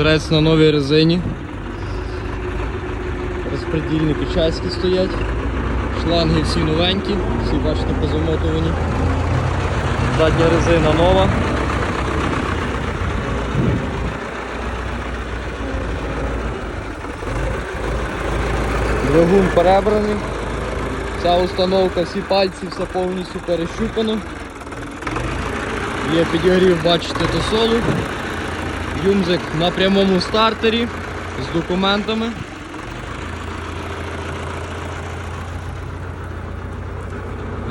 Тракторець на новій резині. Розпредільники чаські стоять. Шланги всі новенькі, всі бачите позамотовані. Задня резина нова. Двигун перебраний. Ця установка, всі пальці, все повністю перещупано. Є підігрів, бачите, тосолу. Юмзик на прямому стартері з документами.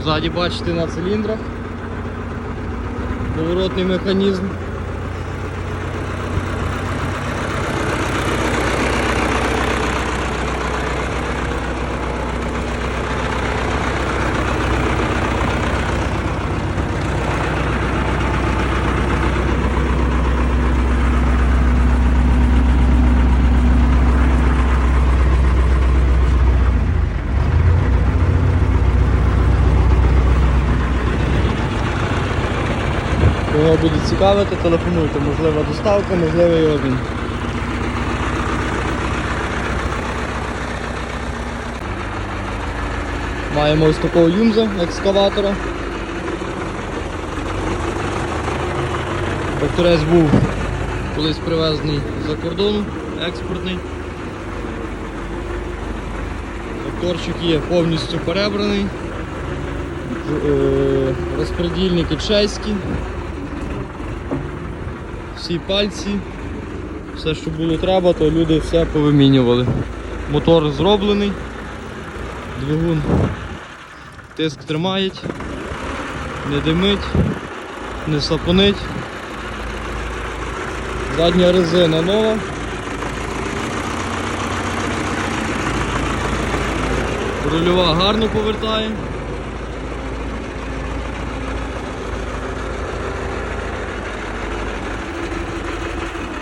Ззаді бачите на циліндрах. Поворотний механізм. Кого буде цікавити, телефонуйте, можлива доставка, можливий обмін. Маємо ось такого юмза екскаватора. Тракторець був колись привезений за кордону, експортний. Тракторчик є повністю перебраний. Е, Розпредільники чеські всі пальці, все, що було треба, то люди все повимінювали. Мотор зроблений, двигун тиск тримають, не димить, не сапонить. Задня резина нова. Рульова гарно повертає.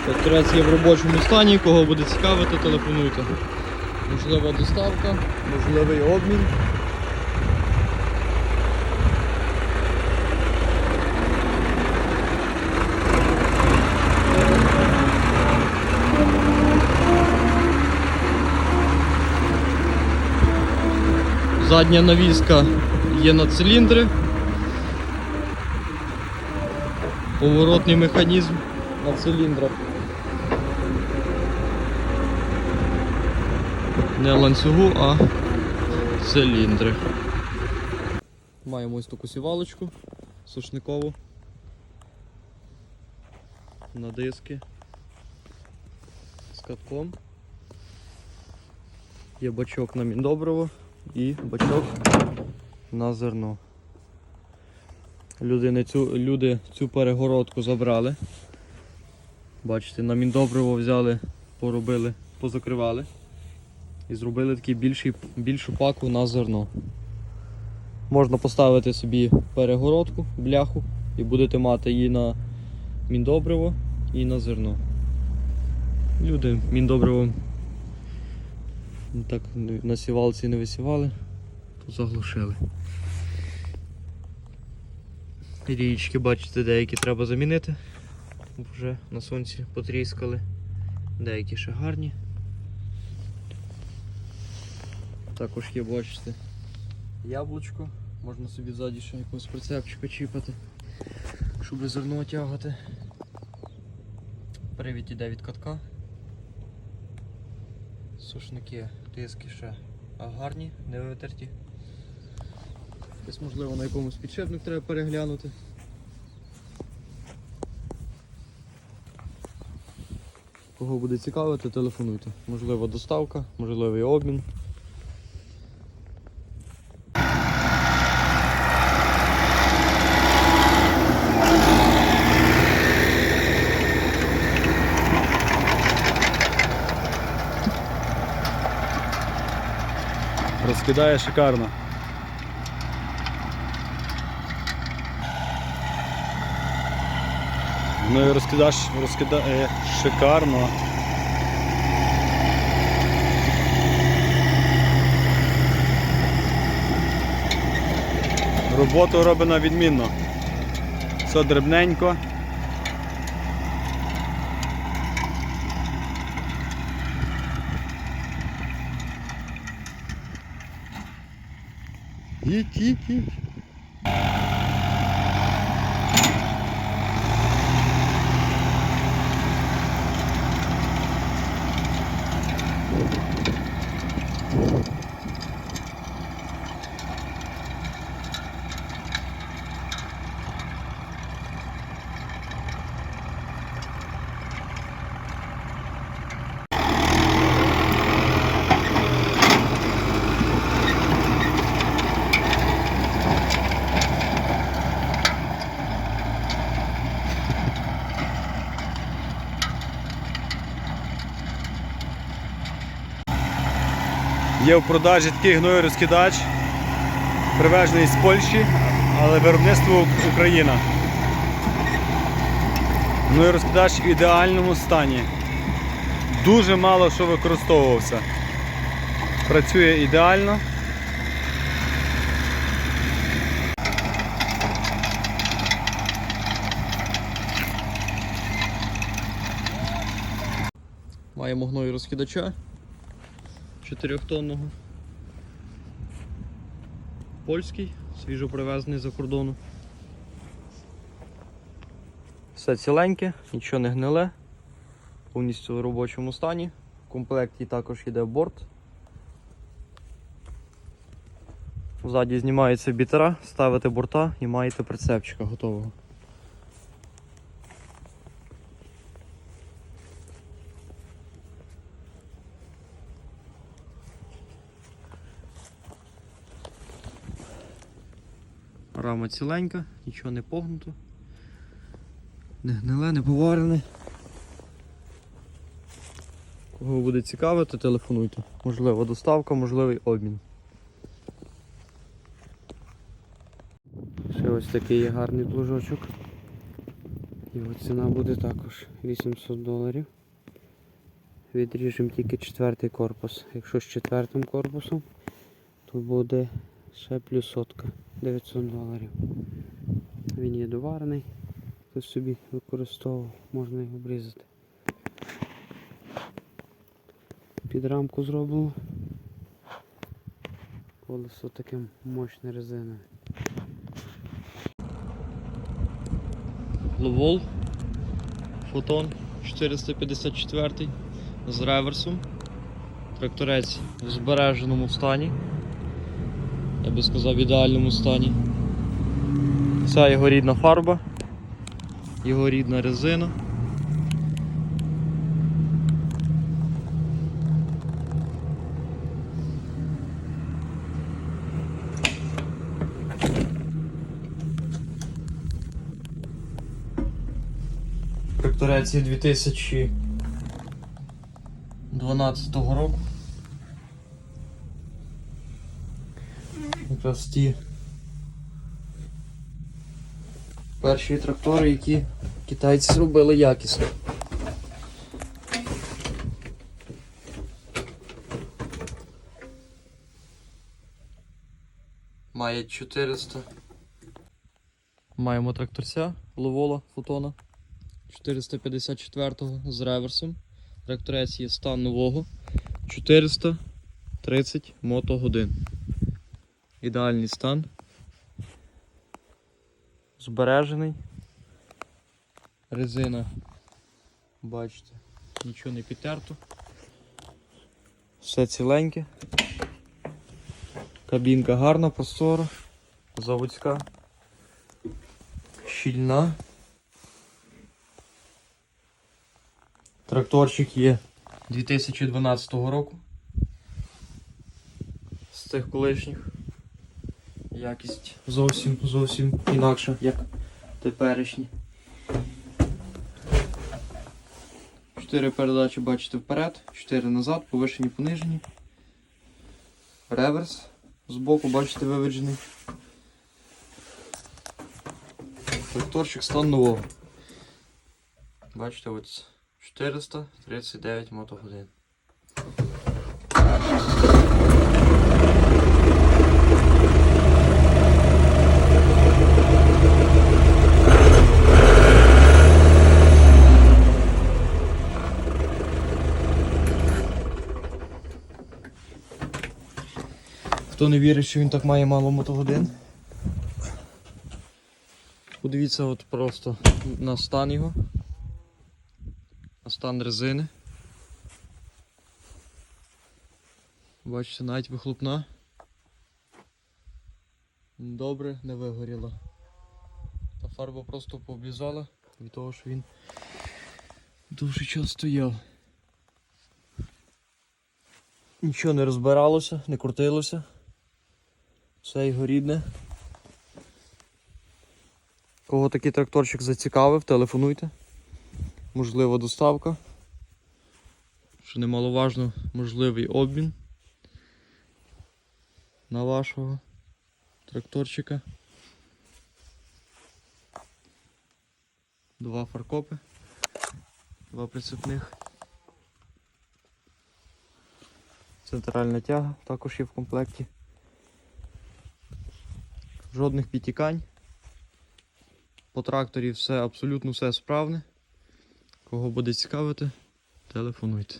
Тракторець є в робочому стані, кого буде цікавити, телефонуйте. Можлива доставка, можливий обмін. Задня навіска є на циліндри. Поворотний механізм на циліндрах. Не ланцюгу, а циліндри. Маємо ось таку сівалочку сушникову на диски з катком. Є бачок на міндобриво і бачок на зерно. Люди, цю, люди цю перегородку забрали. Бачите, на міндобриво взяли, поробили, позакривали і зробили такий більший, більшу паку на зерно. Можна поставити собі перегородку, бляху і будете мати її на міндобриво і на зерно. Люди міндобриво так на сівалці не висівали, то заглушили. Річки, бачите, деякі треба замінити, вже на сонці потріскали, деякі ще гарні. Також є, бачите, яблучко, можна собі ззаді ще якогось прицепчика чіпати, щоб зерно тягати. Привід іде від катка. Сушники, диски ще гарні, не витерті. Десь можливо на якомусь підшипник треба переглянути. Кого буде цікавити, телефонуйте. Можливо доставка, можливий обмін. Розкидає шикарно. Ну і розкидаш, розкидає шикарно. Роботу робить на відмінно. Все дрібненько. Rick, Rick, Rick. Є в продажі такий гною-розкидач, привезений з Польщі, але виробництво Україна. Гною-розкидач в ідеальному стані. Дуже мало що використовувався. Працює ідеально. Маємо гною розкидача 4-тонного. Польський, свіжо привезений за кордону. Все ціленьке, нічого не гниле, повністю в робочому стані. В комплекті також йде борт. Ззаді знімається бітера, ставите борта і маєте прицепчика готового. Рама ціленька, нічого не погнуто. Не гниле, не поварене. Кого буде цікавити, телефонуйте. Можливо, доставка, можливий обмін. Ще ось такий є гарний плужочок. Його ціна буде також 800 доларів. Відріжемо тільки четвертий корпус. Якщо з четвертим корпусом, то буде ще плюс сотка 900 доларів. Він є доварений, хтось собі використовував, можна його обрізати. Під рамку зроблено. Колесо таке мощне резинове. Ловол. Фотон 454 з реверсом. Тракторець в збереженому стані. Я би сказав, в ідеальному стані. Вся його рідна фарба, його рідна резина. Тракторець є 2012 року. Якраз перші трактори, які китайці зробили якісно. Має 400. Маємо тракторця Ловола фотона. 454-го з реверсом. Тракторець є стан нового. 430 мотогодин. Ідеальний стан. Збережений. Резина, бачите, нічого не підтерто. Все ціленьке. Кабінка гарна, простора, заводська, щільна. Тракторчик є 2012 року. З цих колишніх. Якість зовсім зовсім інакша, як теперішні. Чотири передачі бачите вперед, 4 назад, повишені, понижені. Реверс збоку, бачите, виведжений. Тракторчик стан нового. Бачите, ось 439 мотогодин. Хто не вірить, що він так має мало мотогодин. Подивіться от просто на стан його. На стан резини. Бачите, навіть вихлопна. Добре, не вигоріла. Та фарба просто пооблізала від того, що він довший час стояв. Нічого не розбиралося, не крутилося. Все його рідне. Кого такий тракторчик зацікавив, телефонуйте. Можлива доставка. Що немаловажно, можливий обмін на вашого тракторчика. Два фаркопи, два прицепних. Центральна тяга також є в комплекті. Жодних підтікань. По тракторі все абсолютно все справне. Кого буде цікавити, телефонуйте.